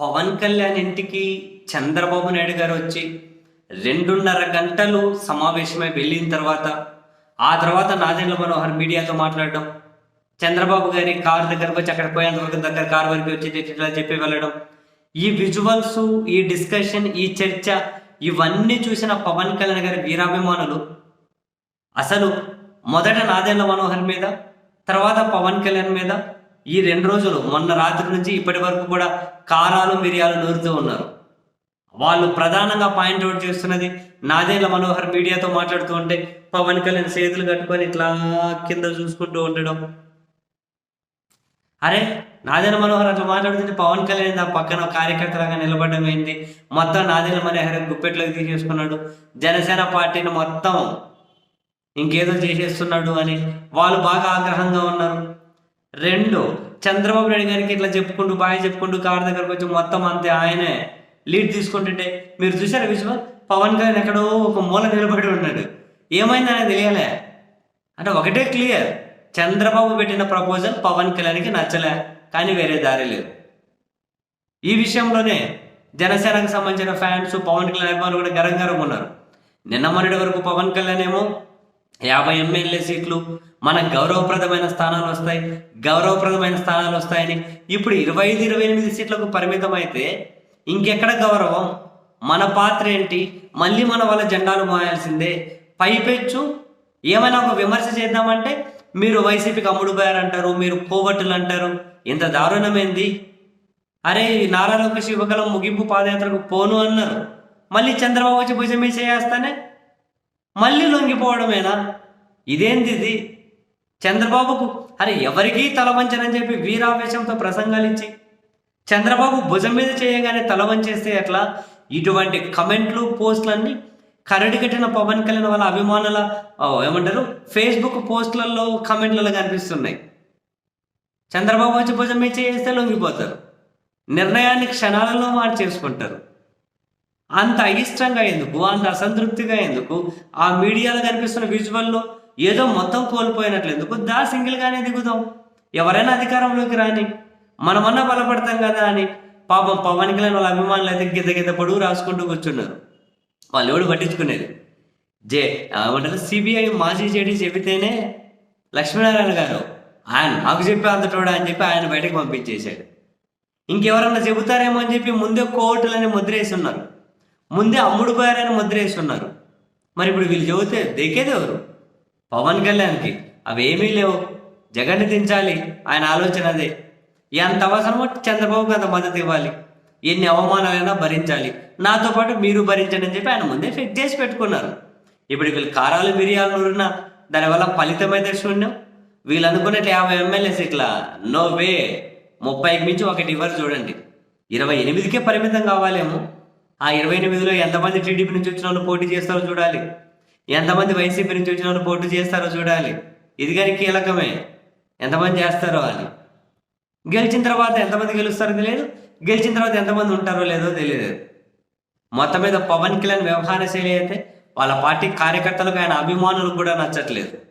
పవన్ కళ్యాణ్ ఇంటికి చంద్రబాబు నాయుడు గారు వచ్చి రెండున్నర గంటలు సమావేశమై వెళ్ళిన తర్వాత ఆ తర్వాత నాదెండ్ల మనోహర్ మీడియాతో మాట్లాడడం చంద్రబాబు గారి కారు దగ్గరకు వచ్చి అక్కడ పోయేంతవరకు దగ్గర కారు వరకు వచ్చి ఇట్లా చెప్పి వెళ్ళడం. ఈ విజువల్స్ ఈ డిస్కషన్ ఈ చర్చ ఇవన్నీ చూసిన పవన్ కళ్యాణ్ గారి వీరాభిమానులు అసలు మొదట నాదెండ్ల మనోహర్ మీద తర్వాత పవన్ కళ్యాణ్ మీద ఈ రెండు రోజులు మొన్న రాత్రి నుంచి ఇప్పటి వరకు కూడా కారాలు మిరియాలు నూరుతూ ఉన్నారు. వాళ్ళు ప్రధానంగా పాయింట్ అవుట్ చేస్తున్నది నాదేల మనోహర్ మీడియాతో మాట్లాడుతూ ఉంటే పవన్ కళ్యాణ్ చేతులు కట్టుకొని ఇట్లా కింద చూసుకుంటూ ఉండడం. అరే నాదేల మనోహర్ అట్లా మాట్లాడుతుంటే పవన్ కళ్యాణ్ ఆ పక్కన కార్యకర్తలాగా నిలబడడం ఏంటి? మొత్తం నాదేల మనోహర్ గుప్పెట్లోకి తీసేసుకున్నాడు. జనసేన పార్టీని మొత్తం ఇంకేదో చేసేస్తున్నాడు అని వాళ్ళు బాగా ఆగ్రహంగా ఉన్నారు. రెండు. చంద్రబాబు నాయుడు గారికి ఇట్లా చెప్పుకుంటూ బాగా చెప్పుకుంటూ కారు దగ్గరకు వచ్చి మొత్తం అంతే ఆయనే. లీడ్ తీసుకుంటుంటే మీరు చూసారు విజువల్? పవన్ కళ్యాణ్ ఎక్కడో ఒక మూల నిలబడి ఉన్నాడు. ఏమైంది అనేది తెలియలే. అంటే ఒకటే క్లియర్ చంద్రబాబు పెట్టిన ప్రపోజల్ పవన్ కళ్యాణ్కి నచ్చలే కానీ వేరే దారి లేదు. ఈ విషయంలోనే జనసేనకు సంబంధించిన ఫ్యాన్స్ పవన్ కళ్యాణ్ అభిమానులు కూడా గరం ఉన్నారు. నిన్న మొన్నటి వరకు పవన్ కళ్యాణ్ ఏమో యాభై ఎమ్మెల్యే సీట్లు మన గౌరవప్రదమైన స్థానాలు వస్తాయి. గౌరవప్రదమైన స్థానాలు వస్తాయని ఇప్పుడు ఇరవై ఐదు ఇరవై ఎనిమిది సీట్లకు పరిమితం అయితే ఇంకెక్కడ గౌరవం? మన పాత్ర ఏంటి? మళ్ళీ మన వాళ్ళ జెండాలు మోయాల్సిందే. పైపెచ్చు ఏమైనా ఒక విమర్శ చేద్దామంటే మీరు వైసీపీకి అమ్ముడు పోయారంటారు మీరు పోగొట్టులు అంటారు. ఇంత దారుణమైంది? అరే నారా లోకేష్ యువకలం ముగింపు పాదయాత్రకు పోను అన్నారు. మళ్ళీ చంద్రబాబు వచ్చి భుజం చేస్తానే మళ్ళీ లొంగిపోవడమేనా ఇదేంది ఇది? చంద్రబాబుకు అరే ఎవరికీ తలవంచనని చెప్పి వీరావేశంతో ప్రసంగాలు ఇచ్చి చంద్రబాబు భుజం మీద చేయగానే తలవంచేస్తే ఎట్లా? ఇటువంటి కమెంట్లు పోస్టులన్నీ కరడి కట్టిన పవన్ కళ్యాణ్ వాళ్ళ అభిమానుల ఏమంటారు? ఫేస్బుక్ పోస్టులలో కమెంట్లలో కనిపిస్తున్నాయి. చంద్రబాబు వచ్చి భుజం మీద చేస్తే లొంగిపోతారు. నిర్ణయాన్ని క్షణాలలో మార్చేసుకుంటారు. అంత అయిష్టంగా ఎందుకు? అంత అసంతృప్తిగా ఎందుకు? ఆ మీడియాలో కనిపిస్తున్న విజువల్లో ఏదో మొత్తం కోల్పోయినట్లు ఎందుకు? దా సింగిల్గానే దిగుదాం. ఎవరైనా అధికారంలోకి రాని మనమన్నా బలపడతాం కదా అని పాపం పవన్ కళ్యాణ్ వాళ్ళ అభిమానులు అయితే గిద్ద గిద్ద పొడుగు రాసుకుంటూ కూర్చున్నారు. వాళ్ళు ఎవడు పట్టించుకునేది? జే ఏమంటారు సిబిఐ మాజీ జేడీ చెబితేనే లక్ష్మీనారాయణ గారు ఆయన నాకు చెప్పి అంతటోడా అని చెప్పి ఆయన బయటకు పంపించేశాడు. ఇంకెవరన్నా చెబుతారేమో అని చెప్పి ముందే కోర్టులని ముద్రేసి ఉన్నారు. ముందే అమ్ముడు పోయారని ముద్రేసి ఉన్నారు మరి ఇప్పుడు వీళ్ళు చెబితే దేకేది ఎవరు? పవన్ కళ్యాణ్కి అవేమీ లేవు. జగన్ని దించాలి. ఆయన ఆలోచన అదే. ఎంత అవసరమో చంద్రబాబుకి అంత మద్దతు ఇవ్వాలి. ఎన్ని అవమానాలైనా భరించాలి. నాతో పాటు మీరు భరించండి అని చెప్పి ఆయన ముందే ఫిట్ చేసి పెట్టుకున్నారు. ఇప్పుడు వీళ్ళు కారాలు మిరియాలు నూరిన దానివల్ల ఫలితం అయితే శూన్యం. వీళ్ళు అనుకున్నట్టు యాభై ఎమ్మెల్యేస్ ఇట్లా నో వే. ముప్పైకి మించి ఒకటి ఇవ్వరు చూడండి. ఇరవై ఎనిమిదికే పరిమితం కావాలేమో. ఆ ఇరవై ఎనిమిదిలో ఎంతమంది టీడీపీ నుంచి వచ్చిన వాళ్ళు పోటీ చేస్తారో చూడాలి. ఎంతమంది వైసీపీ నుంచి వచ్చిన వాళ్ళు పోటీ చేస్తారో చూడాలి. ఇది కానీ కీలకమే. ఎంతమంది చేస్తారో అది. గెలిచిన తర్వాత ఎంతమంది గెలుస్తారో తెలియదు. గెలిచిన తర్వాత ఎంతమంది ఉంటారో లేదో తెలియదు. మొత్తం మీద పవన్ కళ్యాణ్ వ్యవహార శైలి అయితే వాళ్ళ పార్టీ కార్యకర్తలకు ఆయన అభిమానులకు కూడా నచ్చట్లేదు.